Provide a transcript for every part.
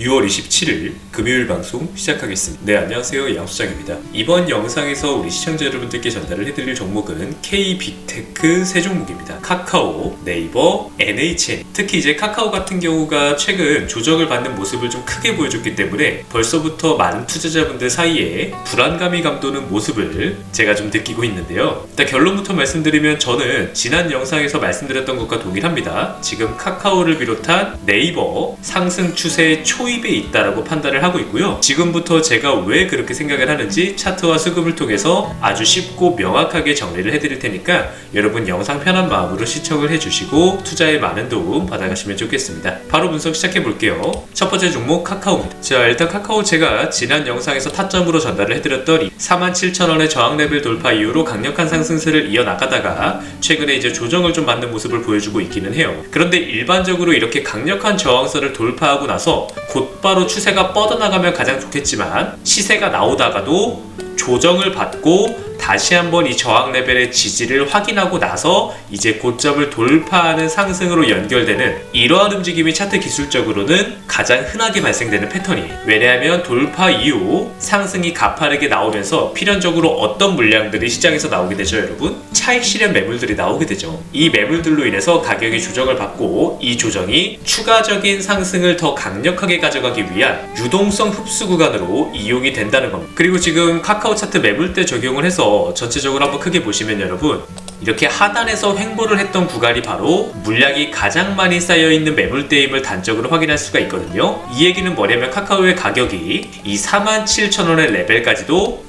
6월 27일 금요일 방송 시작하겠습니다. 네, 안녕하세요. 양수장입니다. 이번 영상에서 우리 시청자 여러분들께 전달을 해드릴 종목은 K 빅테크 세 종목입니다. 카카오, 네이버, NHN. 특히 이제 카카오 같은 경우가 최근 조정을 받는 모습을 좀 크게 보여줬기 때문에 벌써부터 많은 투자자분들 사이에 불안감이 감도는 모습을 제가 좀 느끼고 있는데요. 일단 결론부터 말씀드리면 저는 지난 영상에서 말씀드렸던 것과 동일합니다. 지금 카카오를 비롯한 네이버 상승 추세 초 입에 있다라고 판단을 하고 있고요. 지금부터 제가 왜 그렇게 생각을 하는지 차트와 수급을 통해서 아주 쉽고 명확하게 정리를 해드릴 테니까 여러분 영상 편한 마음으로 시청을 해주시고 투자에 많은 도움 받아가시면 좋겠습니다. 바로 분석 시작해 볼게요. 첫 번째 종목 카카오입니다. 자 일단 카카오 제가 지난 영상에서 타점으로 전달을 해드렸던 이 47,000원의 저항 레벨 돌파 이후로 강력한 상승세를 이어나가다가 최근에 이제 조정을 좀 받는 모습을 보여주고 있기는 해요. 그런데 일반적으로 이렇게 강력한 저항선을 돌파하고 나서 곧바로 추세가 뻗어나가면 가장 좋겠지만 시세가 나오다가도 조정을 받고 다시 한번 이 저항 레벨의 지지를 확인하고 나서 이제 고점을 돌파하는 상승으로 연결되는 이러한 움직임이 차트 기술적으로는 가장 흔하게 발생되는 패턴이에요. 왜냐하면 돌파 이후 상승이 가파르게 나오면서 필연적으로 어떤 물량들이 시장에서 나오게 되죠, 여러분? 차익 실현 매물들이 나오게 되죠. 이 매물들로 인해서 가격이 조정을 받고 이 조정이 추가적인 상승을 더 강력하게 가져가기 위한 유동성 흡수 구간으로 이용이 된다는 겁니다. 그리고 지금 카카오 차트 매물대 적용을 해서 전체적으로 한번 크게 보시면 여러분 이렇게 하단에서 횡보를 했던 구간이 바로 물량이 가장 많이 쌓여 있는 매물대임을 단적으로 확인할 수가 있거든요. 이 얘기는 뭐냐면 카카오의 가격이 이 47,000원의 레벨까지도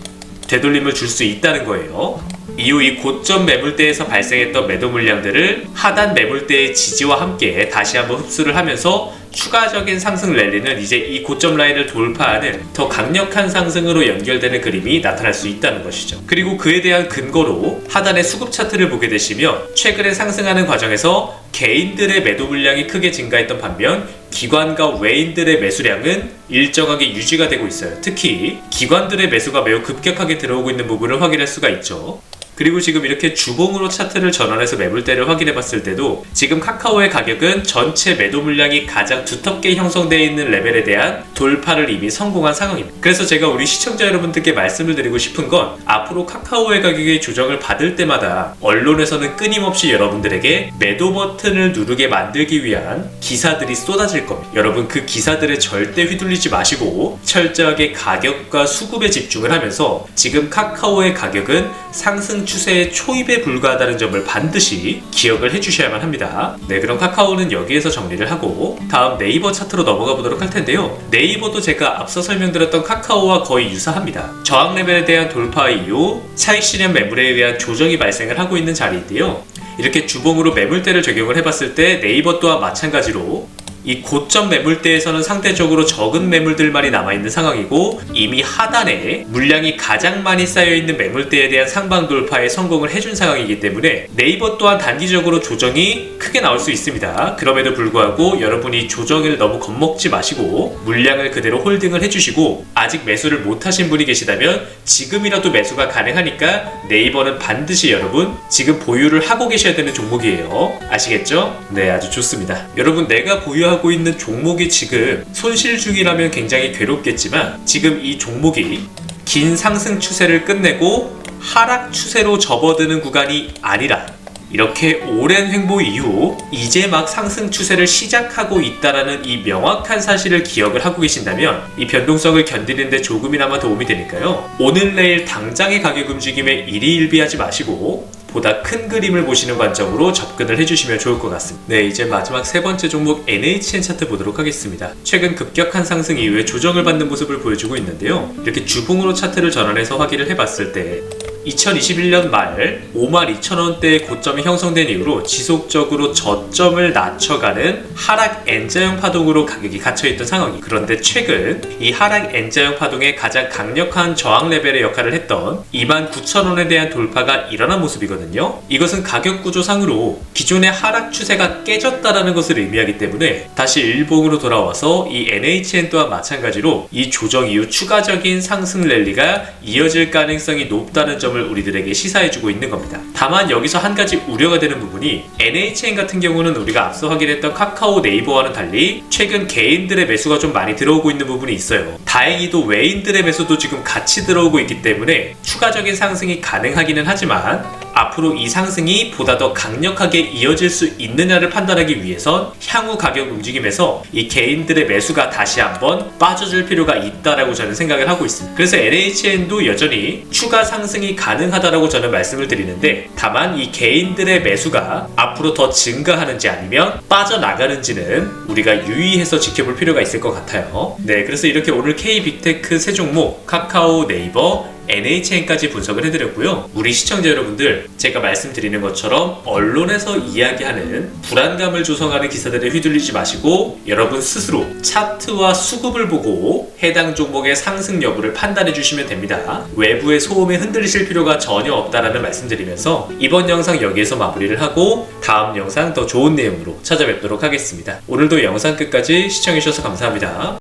되돌림을 줄 수 있다는 거예요. 이후 이 고점 매물대에서 발생했던 매도 물량들을 하단 매물대의 지지와 함께 다시 한번 흡수를 하면서 추가적인 상승 랠리는 이제 이 고점 라인을 돌파하는 더 강력한 상승으로 연결되는 그림이 나타날 수 있다는 것이죠. 그리고 그에 대한 근거로 하단의 수급 차트를 보게 되시면 최근에 상승하는 과정에서 개인들의 매도 물량이 크게 증가했던 반면 기관과 외인들의 매수량은 일정하게 유지가 되고 있어요. 특히 기관들의 매수가 매우 급격하게 들어오고 있는 부분을 확인할 수가 있죠. 그리고 지금 이렇게 주봉으로 차트를 전환해서 매물대를 확인해 봤을 때도 지금 카카오의 가격은 전체 매도 물량이 가장 두텁게 형성되어 있는 레벨에 대한 돌파를 이미 성공한 상황입니다. 그래서 제가 우리 시청자 여러분들께 말씀을 드리고 싶은 건 앞으로 카카오의 가격의 조정을 받을 때마다 언론에서는 끊임없이 여러분들에게 매도 버튼을 누르게 만들기 위한 기사들이 쏟아질 겁니다. 여러분 그 기사들에 절대 휘둘리지 마시고 철저하게 가격과 수급에 집중을 하면서 지금 카카오의 가격은 상승 추세의 초입에 불과하다는 점을 반드시 기억을 해주셔야만 합니다. 네, 그럼 카카오는 여기에서 정리를 하고 다음 네이버 차트로 넘어가 보도록 할 텐데요. 네이버도 제가 앞서 설명드렸던 카카오와 거의 유사합니다. 저항 레벨에 대한 돌파 이후 차익 실현 매물에 의한 조정이 발생을 하고 있는 자리인데요. 이렇게 주봉으로 매물대를 적용을 해봤을 때 네이버 또한 마찬가지로 이 고점 매물대에서는 상대적으로 적은 매물들만이 남아있는 상황이고 이미 하단에 물량이 가장 많이 쌓여있는 매물대에 대한 상방 돌파에 성공을 해준 상황이기 때문에 네이버 또한 단기적으로 조정이 크게 나올 수 있습니다. 그럼에도 불구하고 여러분이 조정을 너무 겁먹지 마시고 물량을 그대로 홀딩을 해주시고 아직 매수를 못하신 분이 계시다면 지금이라도 매수가 가능하니까 네이버는 반드시 여러분 지금 보유를 하고 계셔야 되는 종목이에요. 아시겠죠? 네, 아주 좋습니다. 여러분 내가 보유 하고 있는 종목이 지금 손실 중이라면 굉장히 괴롭겠지만 지금 이 종목이 긴 상승 추세를 끝내고 하락 추세로 접어드는 구간이 아니라 이렇게 오랜 횡보 이후 이제 막 상승 추세를 시작하고 있다라는 이 명확한 사실을 기억을 하고 계신다면 이 변동성을 견디는데 조금이나마 도움이 되니까요. 오늘 내일 당장의 가격 움직임에 일희일비하지 마시고 보다 큰 그림을 보시는 관점으로 접근을 해주시면 좋을 것 같습니다. 네, 이제 마지막 세 번째 종목 NHN 차트 보도록 하겠습니다. 최근 급격한 상승 이후에 조정을 받는 모습을 보여주고 있는데요. 이렇게 주봉으로 차트를 전환해서 확인을 해봤을 때 2021년 말 5만 2천원대의 고점이 형성된 이후로 지속적으로 저점을 낮춰가는 하락 N자형 파동으로 가격이 갇혀있던 상황이 그런데 최근 이 하락 N자형 파동의 가장 강력한 저항 레벨의 역할을 했던 2만 9천원에 대한 돌파가 일어난 모습이거든요. 이것은 가격 구조상으로 기존의 하락 추세가 깨졌다라는 것을 의미하기 때문에 다시 일봉으로 돌아와서 이 NHN 또한 마찬가지로 이 조정 이후 추가적인 상승 랠리가 이어질 가능성이 높다는 점 점을 우리들에게 시사해주고 있는 겁니다. 다만 여기서 한 가지 우려가 되는 부분이 NHN 같은 경우는 우리가 앞서 확인했던 카카오 네이버와는 달리 최근 개인들의 매수가 좀 많이 들어오고 있는 부분이 있어요. 다행히도 외인들의 매수도 지금 같이 들어오고 있기 때문에 추가적인 상승이 가능하기는 하지만 앞으로 이 상승이 보다 더 강력하게 이어질 수 있느냐를 판단하기 위해선 향후 가격 움직임에서 이 개인들의 매수가 다시 한번 빠져줄 필요가 있다라고 저는 생각을 하고 있습니다. 그래서 NHN도 여전히 추가 상승이 가능하다라고 저는 말씀을 드리는데 다만 이 개인들의 매수가 앞으로 더 증가하는지 아니면 빠져나가는지는 우리가 유의해서 지켜볼 필요가 있을 것 같아요. 네, 그래서 이렇게 오늘 K 빅테크 세 종목 카카오, 네이버, NHN까지 분석을 해드렸고요. 우리 시청자 여러분들, 제가 말씀드리는 것처럼 언론에서 이야기하는 불안감을 조성하는 기사들에 휘둘리지 마시고 여러분 스스로 차트와 수급을 보고 해당 종목의 상승 여부를 판단해 주시면 됩니다. 외부의 소음에 흔들리실 필요가 전혀 없다라는 말씀드리면서 이번 영상 여기에서 마무리를 하고 다음 영상 더 좋은 내용으로 찾아뵙도록 하겠습니다. 오늘도 영상 끝까지 시청해주셔서 감사합니다.